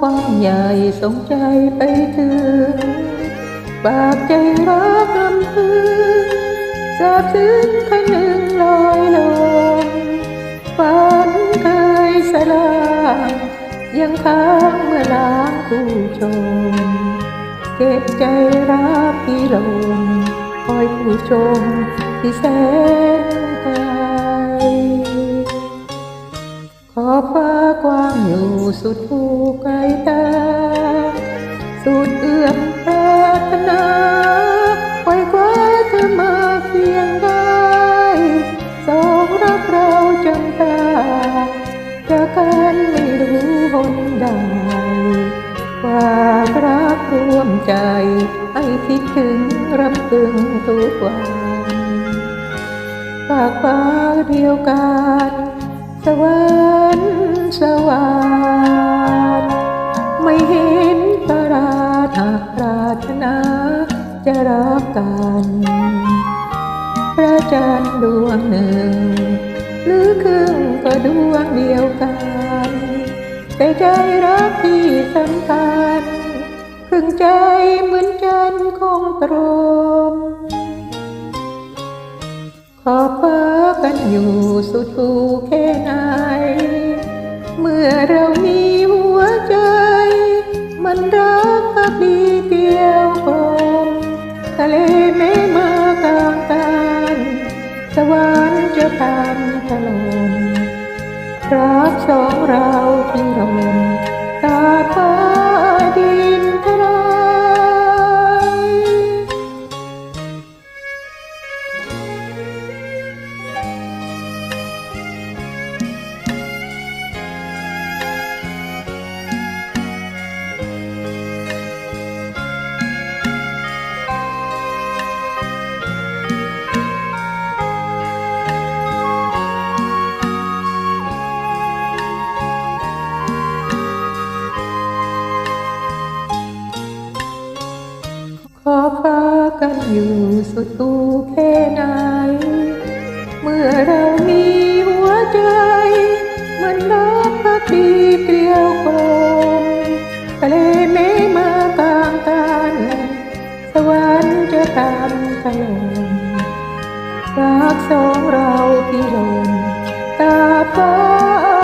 ฟ้าความใหญ่สงใจไปถึงปากใจรักลำพึงสาบซึ้งคันหนึ่งลอยลงฝันเคยสลางยังค้างเมื่อล้างคู่ชมเก็บใจรักที่ลมคอยผู้ชมที่แสนไกล ขอบฟ้ากว้างอยู่สุดภูไกลตา สุดเอื้อมปรารถนาไขว้คว้าเธอมาเพียงได้สองรักเราจำตาจากกันไม่รู้หนใดความรักร่วมใจ ให้คิดถึงรำพึงทุกวันฝากฟ้าเดียวกันสวรรค์ สวรรค์ไม่เห็นประหลาดหากปรารถนาจะรักกันพระจันทร์ดวงหนึ่ง หรือครึ่งก็ดวงเดียวกัน แต่ใจรักที่สำคัญครึ่งใจเหมือนจันทร์คงตรงขอบฟ้ากันอยู่สุดภูแค่ไหน มื่อเรามีหัวใจ มันรักกับดีเดียวกลมทะเลแม่มากลางกันสวรรค์จะทำถล่มรักสองเราที่ลมตาฟ้าดี กันอยู่สุดตูแค่ไหน เมื่อเรามีหัวใจ มันรักพักดีเกลียวกลมทะเลแม้มากลางกัน สวรรค์จะตามถลมรักสองเราที่ลมตาฟ้า